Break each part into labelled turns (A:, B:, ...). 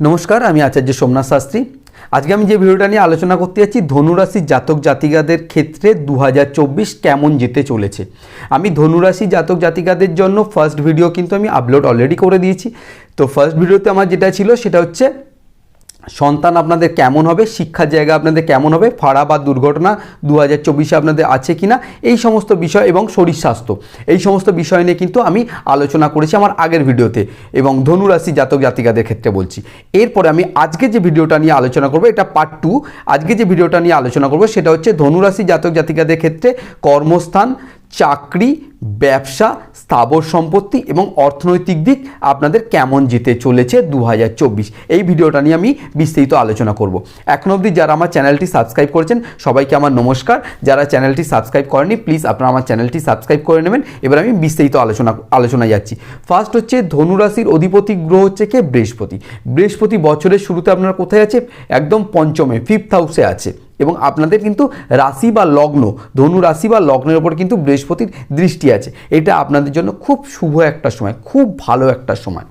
A: নমস্কার, আমি আচার্য সোমনাথ শাস্ত্রী। আজকে আমি যে ভিডিওটা নিয়ে আলোচনা করতে যাচ্ছি ধনুরাশির জাতক জাতিকাদের ক্ষেত্রে দু হাজার চব্বিশ কেমন যেতে চলেছে? আমি ধনুরাশি জাতক জাতিকাদের জন্য ফার্স্ট ভিডিও কিন্তু আমি আপলোড অলরেডি করে দিয়েছি। তো ফার্স্ট ভিডিওতে আমার যেটা ছিল, সেটা হচ্ছে সন্তান আপনাদের কেমন হবে? শিক্ষার জায়গা আপনাদের কেমন হবে? ফাড়া বা দুর্ঘটনা দু হাজার চব্বিশে আপনাদের আছে কি না এই সমস্ত বিষয় এবং শরীর স্বাস্থ্য। এই সমস্ত বিষয় নিয়ে কিন্তু আমি আলোচনা করেছি আমার আগের ভিডিওতে এবং ধনুরাশি জাতক জাতিকাদের ক্ষেত্রে বলছি। এরপরে আমি আজকে যে ভিডিওটা নিয়ে আলোচনা করব, এটা পার্ট টু আজকে যে ভিডিওটা নিয়ে আলোচনা করব, সেটা হচ্ছে ধনুরাশি জাতক জাতিকাদের ক্ষেত্রে কর্মস্থান চাকরি, ব্যবসা, স্থাবর সম্পত্তি এবং অর্থনৈতিক দিক আপনাদের কেমন যেতে চলেছে দু হাজার চব্বিশ? এই ভিডিওটা নিয়ে আমি বিস্তারিত আলোচনা করব। এখন অবধি যারা আমার চ্যানেলটি সাবস্ক্রাইব করেছেন, সবাইকে আমার নমস্কার। যারা চ্যানেলটি সাবস্ক্রাইব করেনি প্লিজ আপনারা আমার চ্যানেলটি সাবস্ক্রাইব করে নেবেন। এবার আমি বিস্তারিত আলোচনা, আলোচনায় যাচ্ছি। ফার্স্ট হচ্ছে ধনুরাশির অধিপতি গ্রহ হচ্ছে কে? বৃহস্পতি। বৃহস্পতি বছরের শুরুতে আপনারা কোথায় আছে? একদম পঞ্চমে ফিফথ হাউসে আছে। এবং আপনাদের কিন্তু রাশি বা লগ্ন, ধনু রাশি বা লগ্নের ওপর কিন্তু বৃহস্পতির দৃষ্টি আছে। এটা আপনাদের জন্য খুব শুভ একটা সময়, খুব ভালো একটা সময়।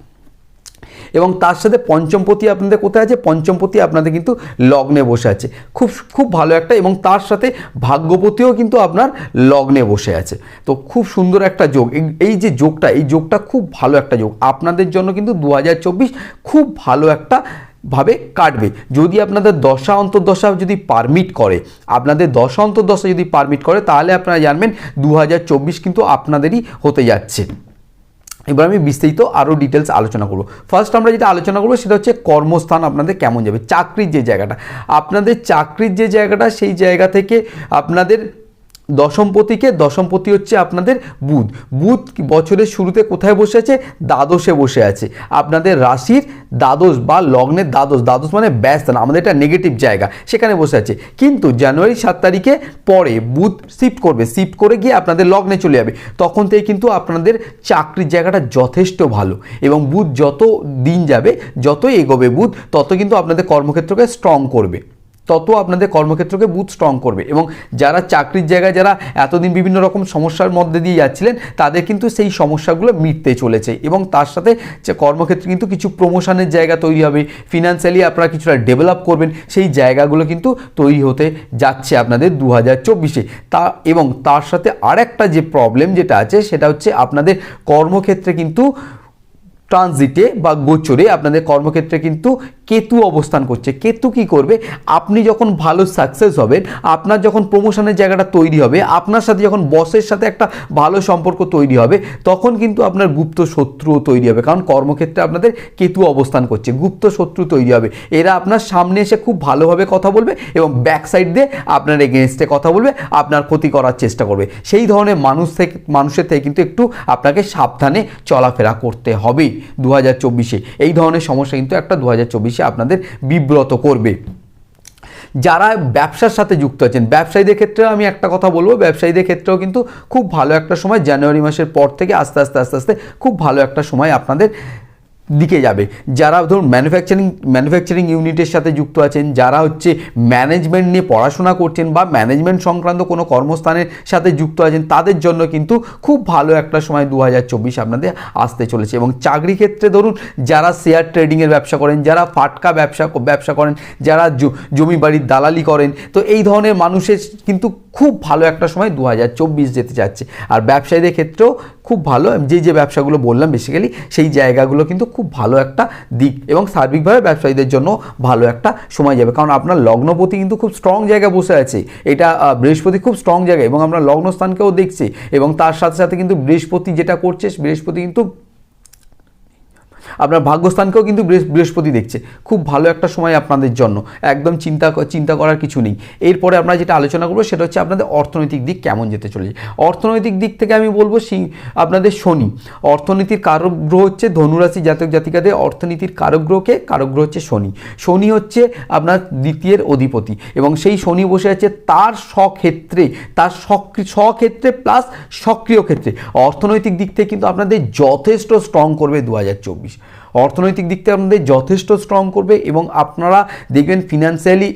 A: এবং তার সাথে পঞ্চমপতি আপনাদের কোথায় আছে? পঞ্চমপতি আপনাদের কিন্তু লগ্নে বসে আছে। খুব খুব ভালো একটা এবং তার সাথে ভাগ্যপতিও কিন্তু আপনার লগ্নে বসে আছে। তো খুব সুন্দর একটা যোগ। এই- যে যোগটা, এই যোগটা খুব ভালো একটা যোগ। আপনাদের জন্য কিন্তু দু হাজার চব্বিশ খুব ভালো একটা ভাবে কাটবে। যদি আপনাদের দশা অন্তর্দশা যদি পারমিট করে, আপনাদের দশা অন্তর্দশা যদি পারমিট করে, তাহলে আপনারা জানবেন দু হাজার চব্বিশ কিন্তু আপনাদেরই হতে যাচ্ছে। এবার আমি বিস্তারিত আরও ডিটেলস আলোচনা করব। ফার্স্ট আমরা যেটা আলোচনা করব সেটা হচ্ছে কর্মস্থান আপনাদের কেমন যাবে, চাকরির যে জায়গাটা। আপনাদের চাকরির যে জায়গাটা, সেই জায়গা থেকে আপনাদের দশমপতিকে দশমপতি হচ্ছে আপনাদের বুধ। বুধ বছরের শুরুতে কোথায় বসে আছে? দ্বাদশে বসে আছে। আপনাদের রাশির দ্বাদশ বা লগ্নের দ্বাদশ। দ্বাদশ মানে ব্যস্ত না, আমাদের এটা নেগেটিভ জায়গা, সেখানে বসে আছে। কিন্তু জানুয়ারি সাত তারিখে পরে বুধ শিফট করবে শিফট করে গিয়ে আপনাদের লগ্নে চলে যাবে। তখন থেকে কিন্তু আপনাদের চাকরির জায়গাটা যথেষ্ট ভালো এবং বুধ যত দিন যাবে, যতই এগোবে বুধ, তত কিন্তু আপনাদের কর্মক্ষেত্রকে স্ট্রং করবে। তত আপনাদের কর্মক্ষেত্রকে বুথ স্ট্রং করবে। এবং যারা চাকরির জায়গায় যারা এতদিন বিভিন্ন রকম সমস্যার মধ্যে দিয়ে যাচ্ছিলেন, তাদের কিন্তু সেই সমস্যাগুলো মিটতে চলেছে। এবং তার সাথে কর্মক্ষেত্রে কিন্তু কিছু প্রমোশনের জায়গা তৈরি হবে। ফিনান্সিয়ালি আপনারা কিছুটা ডেভেলপ করবেন। সেই জায়গাগুলো কিন্তু তৈরি হতে যাচ্ছে আপনাদের দু হাজার চব্বিশে। তা এবং তার সাথে আরেকটা যে প্রবলেম যেটা আছে, সেটা হচ্ছে আপনাদের কর্মক্ষেত্রে কিন্তু ট্রানজিটে বা গোচরে আপনাদের কর্মক্ষেত্রে কিন্তু কেতু অবস্থান করছে। কেতু কি করবে? আপনি যখন ভালো সাকসেস হবেন, আপনার যখন প্রমোশনের জায়গাটা তৈরি হবে, আপনার সাথে যখন বসের সাথে একটা ভালো সম্পর্ক তৈরি হবে, তখন কিন্তু আপনার গুপ্ত শত্রুও তৈরি হবে। কারণ কর্মক্ষেত্রে আপনাদের কেতু অবস্থান করছে। গুপ্ত শত্রু তৈরি হবে। এরা আপনার সামনে এসে খুব ভালোভাবে কথা বলবে এবং ব্যাক সাইড দিয়ে আপনার এগেনস্টে কথা বলবে, আপনার ক্ষতি করার চেষ্টা করবে। সেই ধরনের মানুষ থেকে মানুষের থেকে কিন্তু একটু আপনাকে সাবধানে চলাফেরা করতে হবে। দু হাজার এই ধরনের সমস্যা কিন্তু একটা দু হাজার আপনাদের বিব্রত করবে। যারা ব্যবসার সাথে যুক্ত আছেন, ব্যবসায়ীদের ক্ষেত্রেও আমি একটা কথা বলব, ব্যবসায়ীদের ক্ষেত্রেও কিন্তু খুব ভালো একটা সময় জানুয়ারি মাসের পর থেকে আস্তে আস্তে আস্তে আস্তে খুব ভালো একটা সময় আপনাদের দিকে যাবে। যারা ধরুন ম্যানুফ্যাকচারিং ম্যানুফ্যাকচারিং ইউনিটের সাথে যুক্ত আছেন, যারা হচ্ছে ম্যানেজমেন্ট নিয়ে পড়াশোনা করছেন বা ম্যানেজমেন্ট সংক্রান্ত কোনো কর্মস্থানের সাথে যুক্ত আছেন, তাদের জন্য কিন্তু খুব ভালো একটা সময় দু হাজার চব্বিশ আপনাদের আসতে চলেছে। এবং চাকরি ক্ষেত্রে ধরুন যারা শেয়ার ট্রেডিংয়ের ব্যবসা করেন, যারা ফাটকা ব্যবসা ব্যবসা করেন, যারা জমি বাড়ির দালালি করেন, তো এই ধরনের মানুষের কিন্তু খুব ভালো একটা সময় দু হাজার চব্বিশ যেতে যাচ্ছে। আর ব্যবসায়ীদের ক্ষেত্রেও খুব ভালো, যে যে ব্যবসাগুলো বললাম বেসিক্যালি সেই জায়গাগুলো কিন্তু খুব ভালো একটা দিক এবং সার্বিকভাবে ব্যবসায়ীদের জন্য ভালো একটা সময় যাবে। কারণ আপনার লগ্নপতি কিন্তু খুব স্ট্রং জায়গায় বসে আছে। এটা বৃহস্পতি খুব স্ট্রং জায়গায় এবং আমরা লগ্নস্থানকেও দেখছি এবং তার সাথে সাথে কিন্তু বৃহস্পতি যেটা করছে, বৃহস্পতি কিন্তু আপনার ভাগ্যস্থানকেও কিন্তু বৃহস- বৃহস্পতি দেখছে। খুব ভালো একটা সময় আপনাদের জন্য। একদম চিন্তা চিন্তা করার কিছু নেই। এরপরে আমরা যেটা আলোচনা করব সেটা হচ্ছে আপনাদের অর্থনৈতিক দিক কেমন যেতে চলেছে। অর্থনৈতিক দিক থেকে আমি বলব সিং, আপনাদের শনি। অর্থনীতির কারক গ্রহ হচ্ছে ধনুরাশি জাতক জাতিকাদের অর্থনীতির কারক গ্রহকে হচ্ছে শনি। শনি হচ্ছে আপনার দ্বিতীয়ের অধিপতি এবং সেই শনি বসে আছে তার স্বক্ষেত্রে তার সক্রি- স্বক্ষেত্রে প্লাস সক্রিয় ক্ষেত্রে। অর্থনৈতিক দিক থেকে কিন্তু আপনাদের যথেষ্ট স্ট্রং করবে দু হাজার চব্বিশ। অর্থনৈতিক দিক থেকে আপনাদের যথেষ্ট স্ট্রং করবে এবং আপনারা দেখবেন ফিনান্সিয়ালি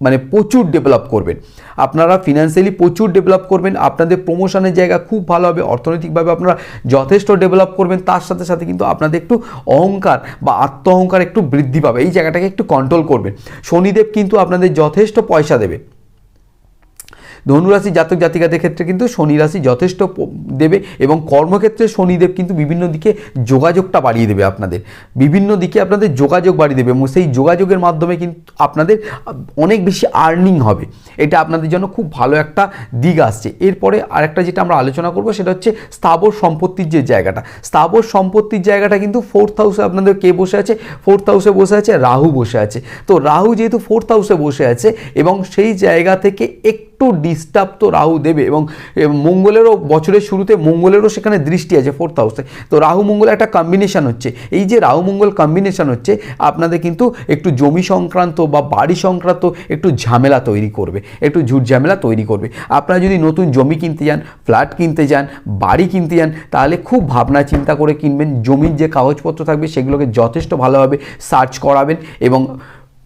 A: মানে প্রচুর ডেভেলপ করবেন। আপনারা ফিনান্সিয়ালি প্রচুর ডেভেলপ করবেন, আপনাদের প্রমোশনের জায়গা খুব ভালো হবে, অর্থনৈতিকভাবে আপনারা যথেষ্ট ডেভেলপ করবেন, তার সাথে সাথে কিন্তু আপনাদের একটু অহংকার বা আত্ম অহংকার একটু বৃদ্ধি পাবে, এই জায়গাটাকে একটু কন্ট্রোল করবেন। শনিদেব কিন্তু আপনাদের যথেষ্ট পয়সা দেবে। ধনুরাশি জাতক জাতিকাদের ক্ষেত্রে কিন্তু শনি রাশি যথেষ্ট দেবে এবং কর্মক্ষেত্রে শনিদেব কিন্তু বিভিন্ন দিকে যোগাযোগটা বাড়িয়ে দেবে আপনাদের। বিভিন্ন দিকে আপনাদের যোগাযোগ বাড়িয়ে দেবে এবং সেই যোগাযোগের মাধ্যমে কিন্তু আপনাদের অনেক বেশি আর্নিং হবে। এটা আপনাদের জন্য খুব ভালো একটা দিক আসছে। এরপরে আরেকটা যেটা আমরা আলোচনা করব সেটা হচ্ছে স্থাবর সম্পত্তির যে জায়গাটা। স্থাবর সম্পত্তির জায়গাটা কিন্তু ফোর্থ হাউসে আপনাদের কে বসে আছে? ফোর্থ হাউসে বসে আছে, রাহু বসে আছে। তো রাহু যেহেতু ফোর্থ হাউসে বসে আছে এবং সেই জায়গা থেকে একটু ডিস্টার্ব তো রাহু দেবে এবং মঙ্গলেরও বছরের শুরুতে মঙ্গলেরও সেখানে দৃষ্টি আছে ফোর্থ হাউসে তো রাহু মঙ্গল একটা কম্বিনেশান হচ্ছে। এই যে রাহু মঙ্গল কম্বিনেশন হচ্ছে, আপনাদের কিন্তু একটু জমি সংক্রান্ত বা বাড়ি সংক্রান্ত একটু ঝামেলা তৈরি করবে, একটু ঝুট ঝামেলা তৈরি করবে। আপনারা যদি নতুন জমি কিনতে যান ফ্ল্যাট কিনতে যান, বাড়ি কিনতে যান, তাহলে খুব ভাবনা চিন্তা করে কিনবেন। জমির যে কাগজপত্র থাকবে, সেগুলোকে যথেষ্ট ভালোভাবে সার্চ করাবেন এবং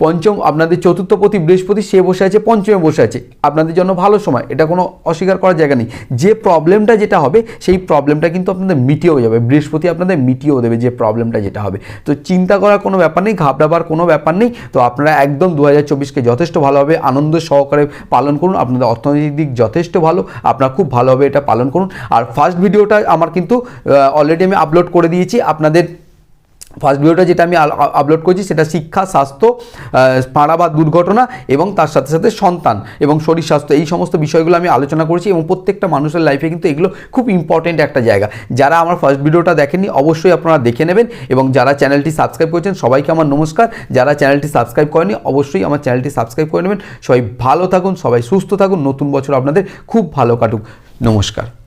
A: পঞ্চম, আপনাদের চতুর্থ চতুর্থপতি বৃহস্পতি সে বসে আছে, পঞ্চমে বসে আছে। আপনাদের জন্য ভালো সময়, এটা কোনো অস্বীকার করার জায়গা নেই। যে প্রবলেমটা যেটা হবে, সেই প্রবলেমটা কিন্তু আপনাদের মিটিয়েও যাবে। বৃহস্পতি আপনাদের মিটিয়েও দেবে যে প্রবলেমটা যেটা হবে। তো চিন্তা করার কোনো ব্যাপার নেই, ঘাবড়াবার কোনো ব্যাপার নেই। তো আপনারা একদম দু হাজার চব্বিশকে যথেষ্ট ভালোভাবে আনন্দ সহকারে পালন করুন। আপনাদের অর্থনৈতিক দিক যথেষ্ট ভালো, আপনারা খুব ভালোভাবে এটা পালন করুন। আর ফার্স্ট ভিডিওটা আমার কিন্তু অলরেডি আমি আপলোড করে দিয়েছি। আপনাদের ফার্স্ট ভিডিওটা যেটা আমি আপলোড করছি সেটা শিক্ষা, স্বাস্থ্য পাড়া বা দুর্ঘটনা এবং তার সাথে সাথে সন্তান এবং শরীর স্বাস্থ্য এই সমস্ত বিষয়গুলো আমি আলোচনা করেছি এবং প্রত্যেকটা মানুষের লাইফে কিন্তু এগুলো খুব ইম্পর্টেন্ট একটা জায়গা। যারা আমার ফার্স্ট ভিডিওটা দেখেননি অবশ্যই আপনারা দেখে নেবেন এবং যারা চ্যানেলটি সাবস্ক্রাইব করেছেন সবাইকে আমার নমস্কার। যারা চ্যানেলটি সাবস্ক্রাইব করেনি অবশ্যই আমার চ্যানেলটি সাবস্ক্রাইব করে নেবেন। সবাই ভালো থাকুন, সবাই সুস্থ থাকুন। নতুন বছর আপনাদের খুব ভালো কাটুক। নমস্কার।